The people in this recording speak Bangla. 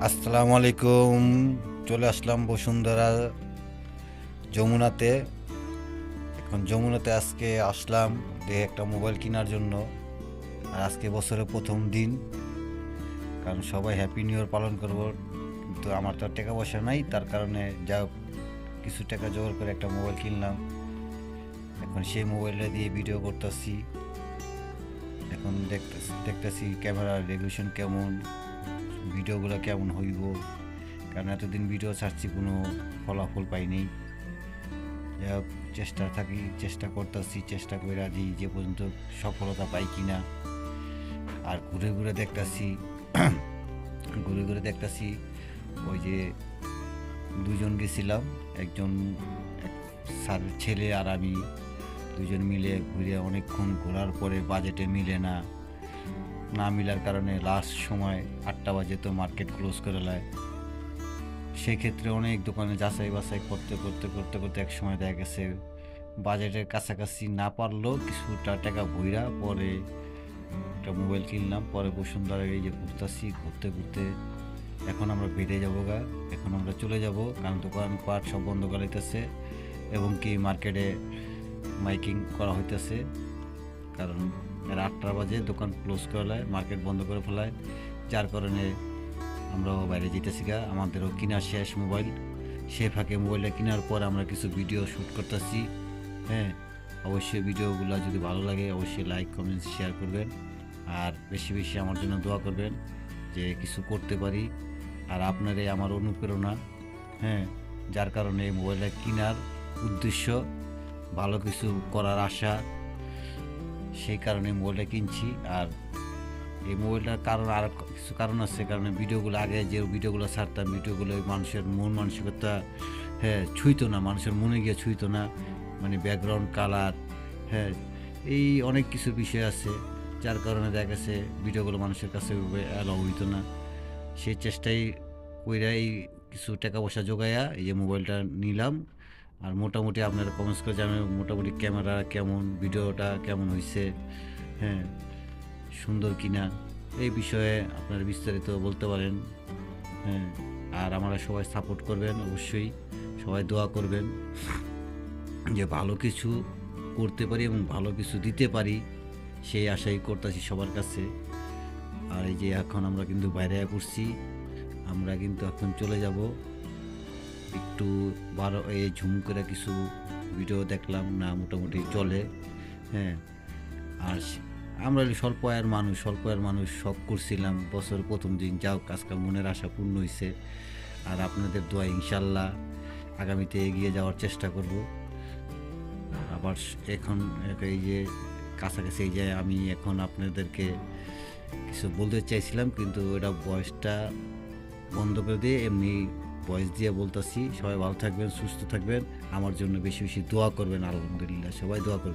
আসসালামু আলাইকুম। চলে আসলাম বসুন্ধরা যমুনাতে। এখন যমুনাতে আজকে আসলাম দেখে একটা মোবাইল কেনার জন্য। আর আজকে বছরের প্রথম দিন। কারণ সবাই হ্যাপি নিউ ইয়ার পালন করব। কিন্তু আমার তো আর টাকা পয়সা নাই, তার কারণে যা কিছু টাকা জোগাড় করে একটা মোবাইল কিনলাম। এখন সেই মোবাইলটা দিয়ে ভিডিও করতেছি। এখন দেখতেছি দেখতেছি ক্যামেরার রেগুলেশন কেমন। ভিডিওগুলো কেমন হইব? কারণ এতদিন ভিডিও ছাড়ছি, কোনো ফলাফল পাইনি। যাই হোক, চেষ্টা থাকি, চেষ্টা করতেছি, চেষ্টা করে দিই যে পর্যন্ত সফলতা পাই কি না আর ঘুরে ঘুরে দেখতাছি, ঘুরে ঘুরে দেখতাছি, ওই যে দুজন গেছিলাম, একজন এক স্যার, ছেলে আর আমি দুজন মিলে ঘুরে অনেকক্ষণ ঘোরার পরে বাজেটে মিলে না। না মিলার কারণে লাস্ট সময় আটটা বাজে তো মার্কেট ক্লোজ করে লায় সেক্ষেত্রে অনেক দোকানে যাচাই বাছাই করতে করতে করতে করতে এক সময় দেখা গেছে বাজেটের কাছাকাছি না পারলেও কিছুটা টাকা ভইরা পরে একটা মোবাইল কিনলাম। পরে বসুন্ধরা এই যে ঘুরতেছি, ঘুরতে ঘুরতে এখন আমরা বেড়ে যাব গা। এখন আমরা চলে যাব, কারণ দোকান পাট সব বন্ধ করা হইতেছে এবং কি মার্কেটে মাইকিং করা হইতেছে। কারণ আটটা বাজে, দোকান ক্লোজ করলে মার্কেট বন্ধ করে ফেলায়। যার কারণে আমরাও বাইরে যেতেছি গা। আমাদেরও কিনা শেষ মোবাইল সে ফাঁকে মোবাইলটা কেনার পর আমরা কিছু ভিডিও শ্যুট করতেছি। হ্যাঁ অবশ্যই ভিডিওগুলো যদি ভালো লাগে, অবশ্যই লাইক কমেন্ট শেয়ার করবেন। আর বেশি বেশি আমার জন্য দোয়া করবেন যে কিছু করতে পারি। আর আপনারাই আমার অনুপ্রেরণা। হ্যাঁ যার কারণে এই মোবাইলটা কেনার উদ্দেশ্য ভালো কিছু করার আশা সেই কারণে মোবাইলটা কিনছি। আর এই মোবাইলটার কারণ আর কিছু কারণ আছে। কারণ ভিডিওগুলো আগে যে ভিডিওগুলো ছাড়তাম, ভিডিওগুলো মানুষের মন মানসিকতা হ্যাঁ ছুঁইতো না। মানুষের মনে গিয়ে ছুঁইতো না। মানে ব্যাকগ্রাউন্ড কালার হ্যাঁ এই অনেক কিছু বিষয় আছে। যার কারণে দেখা গেছে ভিডিওগুলো মানুষের কাছে অ্যালাউ হইতো না। সেই চেষ্টাই কইরা এই কিছু টাকা পয়সা জোগাইয়া এই যে মোবাইলটা নিলাম। আর মোটামুটি আপনারা কমেন্টস করে জানাবেন, মোটামুটি ক্যামেরা কেমন, ভিডিওটা কেমন হয়েছে হ্যাঁ সুন্দর কিনা, এই বিষয়ে আপনারা বিস্তারিত বলতে পারেন হ্যাঁ আর আমরা সবাই সাপোর্ট করবেন অবশ্যই, সবাই দোয়া করবেন যে ভালো কিছু করতে পারি এবং ভালো কিছু দিতে পারি, সেই আশাই করতেছি সবার কাছে। আর এই যে এখন আমরা কিন্তু বাইরে পড়ছি, আমরা কিন্তু এখন চলে যাব। একটু বারো এ ঝুম করে কিছু ভিডিও দেখলাম। না, মোটামুটি চলে। হ্যাঁ আর আমরা স্বল্প আয়ের মানুষ, স্বল্প আয়ের মানুষ শখ করছিলাম বছর প্রথম দিন। যাও আজকাল মনের আশা পূর্ণ হয়েছে আর আপনাদের দোয়া ইনশাল্লাহ আগামীতে এগিয়ে যাওয়ার চেষ্টা করব। আবার এখন এই যে কাছাকাছি এই যে আমি এখন আপনাদেরকে কিছু বলতে চাইছিলাম, কিন্তু এটা বয়সটা বন্ধ করে দিয়ে এমনি ভয়েস দিয়ে বলতেছি, সবাই ভালো থাকবেন, সুস্থ থাকবেন। আমার জন্য বেশি বেশি দোয়া করবেন, আলহামদুলিল্লাহ, সবাই দোয়া করবেন।